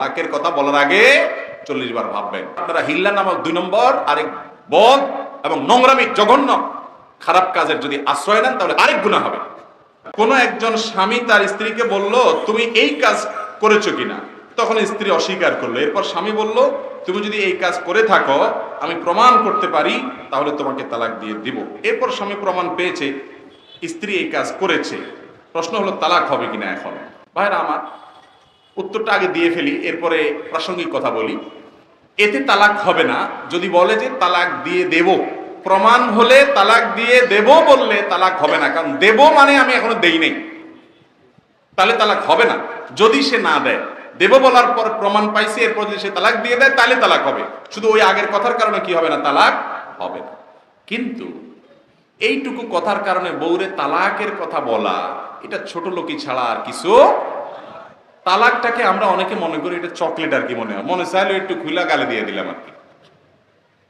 তালাকের কথা বলার আগে চল্লিশ বার ভাববেন। আপনারা হিল্লা নামক দুই নম্বর, আরেক বদ এবং নোংরামি জঘন্য খারাপ কাজের যদি আশ্রয় নেন, তাহলে আরেক গুণা হবে। কোন একজন স্বামী তার স্ত্রীকে বলল, তুমি এই কাজ করেছ কিনা? তখন স্ত্রী অস্বীকার করল। এরপর স্বামী বলল, তুমি যদি এই কাজ করে থাকো, আমি প্রমাণ করতে পারি, তাহলে তোমাকে তালাক দিয়ে দিব। এরপর স্বামী প্রমাণ পেয়েছে, স্ত্রী এই কাজ করেছে। প্রশ্ন হলো, তালাক হবে কিনা এখন? ভাইরা আমার উত্তরটা আগে দিয়ে ফেলি, এরপরে প্রাসঙ্গিক কথা বলি। এতে তালাক হবে না, যদি বলে যে তালাক দিয়ে দেব। প্রমাণ হলে তালাক দিয়ে দেব বললে তালাক হবে না, কারণ দেব মানে আমি এখনও দেই নেই। তাহলে তালাক হবে না। যদি সে না দেয়, দেব বলার পর প্রমাণ পাইছে, এরপর যদি সে তালাক দিয়ে দেয়, তাহলে তালাক হবে। শুধু ওই আগের কথার কারণে কি হবে না, তালাক হবে না। কিন্তু এইটুকু কথার কারণে বউরে তালাকের কথা বলা, এটা ছোট লোকই ছাড়া আর কিছু তালাকটাকে আমরা অনেকে মনে করি এটা চকলেট আর কি মনে হয়। মনে চাইলে একটু খুলা গালে দিয়ে দিলাম আর কি।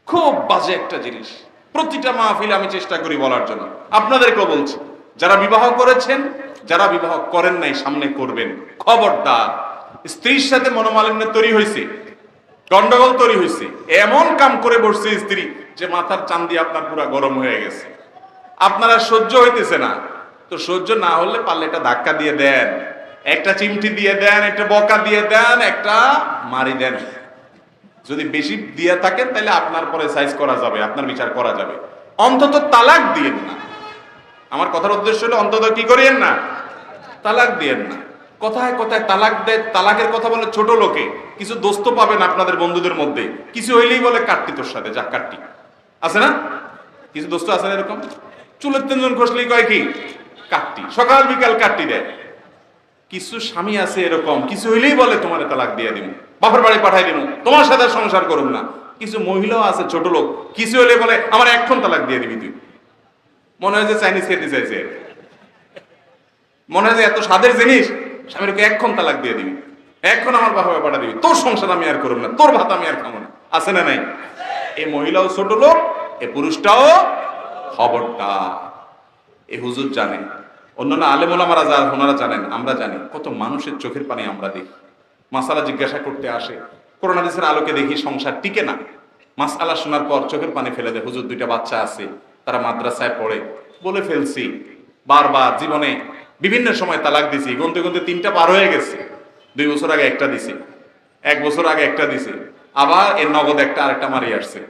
খুব বাজে একটা জিনিস। প্রতিটা মাহফিলে আমি চেষ্টা করি বলার জন্য। আপনাদেরকেও বলছি, যারা বিবাহ করেছেন, যারা বিবাহ করেন নাই, সামনে করবেন। খবরদার। স্ত্রীর সাথে মনোমালিন্য তৈরি হয়েছে গন্ডগোল তৈরি হয়েছে এমন কাম করে বসছে স্ত্রী যে মাথার চান্দি আপনার পুরো গরম হয়ে গেছে। আপনারা সহ্য হইতেছে না। তো সহ্য না হলে পারলে একটা ধাক্কা দিয়ে দেন। একটা চিমটি দিয়ে দেন, একটা বকা দিয়ে দেন, একটা মারি দেন। যদি বেশি দিয়ে থাকেন, তাহলে আপনার পরে সাইজ করা যাবে, আপনার বিচার করা যাবে। অন্তত তালাক দিয়েন না। আমার কথার উদ্দেশ্য হলো, অন্তত কি করিয়েন না? তালাক দিয়েন না। কথায় কথায় তালাক দেয়, তালাকের কথা বলে ছোট লোকে। কিছু দোস্ত পাবেন আপনাদের বন্ধুদের মধ্যে। কিছু হইলেই বলে কাটটি তোর সাথে, যা কাটটি আছে না? কিছু দোস্ত আছে না এরকম? চুলের তিনজন খসলেই কয় কি? কাটটি সকাল বিকাল কাটটি দেয়। কিছু স্বামী আছে এরকম, কিছু হইলেই বলে, তোমার তালাক দিয়ে দিব বাপের বাড়ি পাঠাই দিব তোমার সাথে সংসার করুন না। কিছু মহিলাও আছে, ছোট লোক, কিছু হলে বলে, আমার এখন তালাক দিয়ে দিবি তুই। মনে হয় যে চাইনিজ খেতে চাইছে। মনে হয় যে এত স্বাদের জিনিস স্বামীর ওকে এখন তালাক দিয়ে দিবি। এখন আমার বাবা পাঠা দিবি তোর সংসার আমি আর করব না, তোর ভাত আমি আর খাব না। আছে না নাই? এই মহিলাও ছোট লোক, এ পুরুষটাও খবরটা এ হুজুর জানে অন্যান্য আলেমোলামারা যারা ওনারা জানেন, আমরা জানি। কত মানুষের চোখের পানি আমরা দেখি। মাসালা জিজ্ঞাসা করতে আসে। করোনা দেশের আলোকে দেখি সংসার টিকে না। মাসালা শোনার পর চোখের পানি ফেলে দেয়। হুজুর দুইটা বাচ্চা আছে, তারা মাদ্রাসায় পড়ে। বলে ফেলছি, বারবার জীবনে বিভিন্ন সময় তালাক দিছি। গুনতে গুনতে তিনটা পার হয়ে গেছে। দুই বছর আগে একটা দিছি। এক বছর আগে একটা দিছি। আবার এর নগদ একটা আরেকটা মারি আসছে।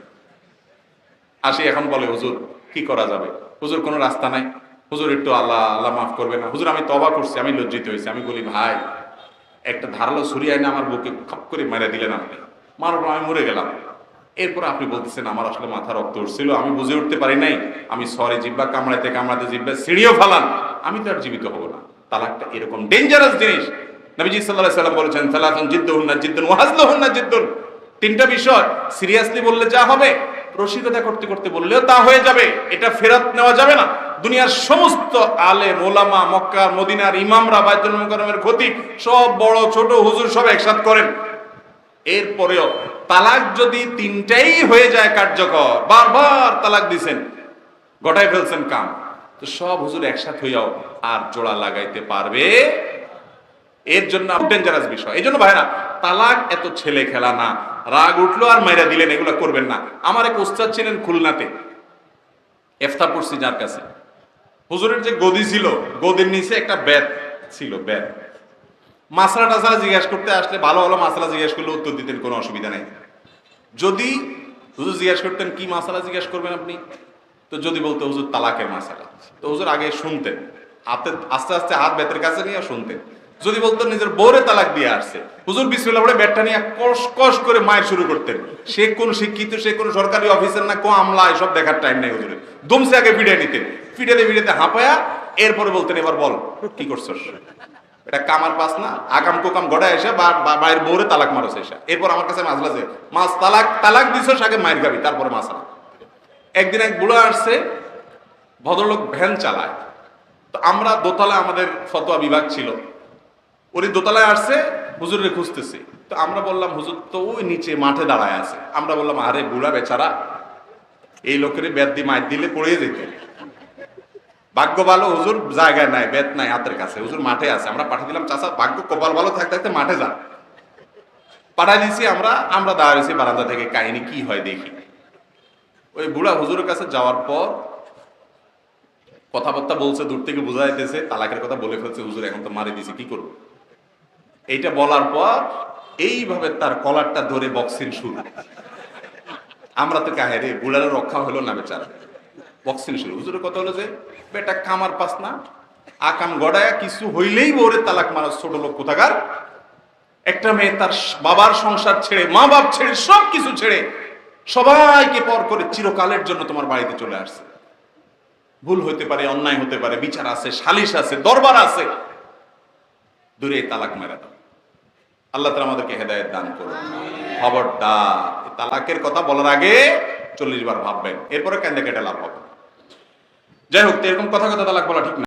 আসি এখন বলে, হুজুর, কি করা যাবে? হুজুর, কোনো রাস্তা নাই। হুজুর, একটু আল্লাহ আল্লাহ মাফ করবে না। হুজুর, আমি তবা করছি, আমি লজ্জিত হয়েছি। আমি বলি, ভাই, একটা ধারালো ছুরি আইনে আমার বুকে খপ করে মেরে দিলেন আপনি। মারব আমি মরে গেলাম। এরপর আপনি বলতেছেন, আমার আসলে মাথা রক্ত উঠছিল, আমি বুঝে উঠতে পারি নাই। আমি সরে জিব্বা কামড়াইতে কামড়াতে জিব্বা সিঁড়িও ফালান। আমি তো আর জীবিত হব না। তালাকটা এরকম ডেঞ্জারাস জিনিস। নবীজি সাল্লাহ সাল্লাম বলেছেন, সালাতুন জিদ্দুন না জিদ্দুন ওয়াজলুহুন না জিদ্দুন। তিনটা বিষয় সিরিয়াসলি বললে যা হবে রসিকতা করতে করতে বললেও তা হয়ে যাবে, এটা ফেরত নেওয়া যাবে না। দুনিয়ার সমস্ত আলে মোলামা মক্কার মদিনার ইমামরা বাইতুল মুকাররমের খতিব সব বড়, ছোট, হুজুর সব একসাথ করেন। এরপরেও তালাক যদি তিনটাই হয়ে যায় কার্যকর, বারবার তালাক দিছেন, গটায় ফেলছেন কাম, তো সব হুজুর একসাথ হইয়াও আর জোড়া লাগাইতে পারবে এর জন্য ডেঞ্জারাস বিষয়। এই জন্য ভাইরা, তালাক এত ছেলে খেলা না। রাগ উঠল আর মাইরা দিলেন, এগুলো করবেন না। আমার এক উস্তাদ ছিলেন খুলনাতে এফতা পড়ছি যার কাছে। হুজুরের যে গদি ছিল, গদির নিচে একটা ব্যাত ছিল, ব্যাত। মাসলা টাসলা জিজ্ঞেস করতে আসলে ভালো ভালো মাসলা জিজ্ঞেস করলে উত্তর দিতেন, কোনো অসুবিধা নেই। যদি হুজুর জিজ্ঞেস করতেন, কি মাসালা জিজ্ঞেস করবেন আপনি? তো যদি বলতো, হুজুর তালাকের মাসালা তো হুজুর আগে শুনতেন। হাতে, আস্তে আস্তে হাত বেতের কাছে নিয়ে শুনতেন। যদি বলতো নিজের বউরে তালাক দিয়ে আসছে। হুজুর বিসমিল্লাহ বলে ব্যাটটা নিয়ে কষ কষ করে মায়ের শুরু করতেন। সে কোন শিক্ষিত, সে কোন সরকারি অফিসার না কো আমলা, এসব দেখার টাইম নেই হুজুরের দমসে আগে ফিরে নিতেন। ফিটাতে ফিটাতে হাঁপায়া, এরপরে বলতেন, এবার বল, কি করছস? এটা কামার পাস না আকাম কোকাম গড়া এসে বা বা- মায়ের বউরে তালাক মারছে এসে। এরপর আমার কাছে মাছ লাজে মাছ তালাক তালাক দিছস, আগে মায়ের গাবি, তারপরে মাছ আনা। একদিন এক বুড়ো আসছে, ভদ্রলোক ভ্যান চালায়। তো আমরা দোতলা আমাদের ফতোয়া বিভাগ ছিল। ওরই দোতলায় আসছে হুজুরে খুঁজতেছি। তো আমরা বললাম, হুজুর তো ওই নিচে মাঠে দাঁড়ায় আছে। আমরা বললাম, আরে বুড়া বেচারা, এই লোকের বেদ দিয়ে মায়ের দিলে পড়ে যেত। ভাগ্য ভালো, হুজুর জায়গায় নাই বেত নাই হাতের কাছে। হুজুর মাঠে আছে। আমরা পাঠিয়ে দিলাম চাষা ভাগ্য কপাল ভালো থাকতে থাকতে মাঠে যান। পাঠাই দিছি আমরা আমরা দাঁড়িয়েছি বারান্দা থেকে, কাহিনী কি হয় দেখি। ওই বুড়া হুজুরের কাছে যাওয়ার পর কথাবার্তা বলছে, দূর থেকে বোঝা যাইতেছে, তালাকের কথা বলে ফেলছে, হুজুর, এখন তো মারি দিছি, কি করব? এইটা বলার পর এইভাবে তার কলারটা ধরে বক্সিং শুরু। আমরা তো কাহে রে রক্ষা হলো না বেচারা। বক্সিং শুরু। হুজুরের কথা হলো যে, বেটা, কামার পাস না। আকাম গড়ায় কিছু হইলেই ওরে তালাক মারা ছোট লোক কোথাকার? একটা মেয়ে তার বাবার সংসার ছেড়ে, মা বাপ ছেড়ে, সব কিছু ছেড়ে সবাইকে পর করে চিরকালের জন্য তোমার বাড়িতে চলে আসছে। ভুল হতে পারে, অন্যায় হতে পারে, বিচার আছে, সালিশ আছে, দরবার আছে। দূরে তালাক মেরা দাও। আল্লাহ তালা আমাদেরকে হেদায়ত দান করুন। এই তালাকের কথা বলার আগে চল্লিশ বার ভাববেন, এরপরে কেন্দ্রে কেটে লাভ হবে যাই হোক এরকম কথা কথা তালাক বলা ঠিক না।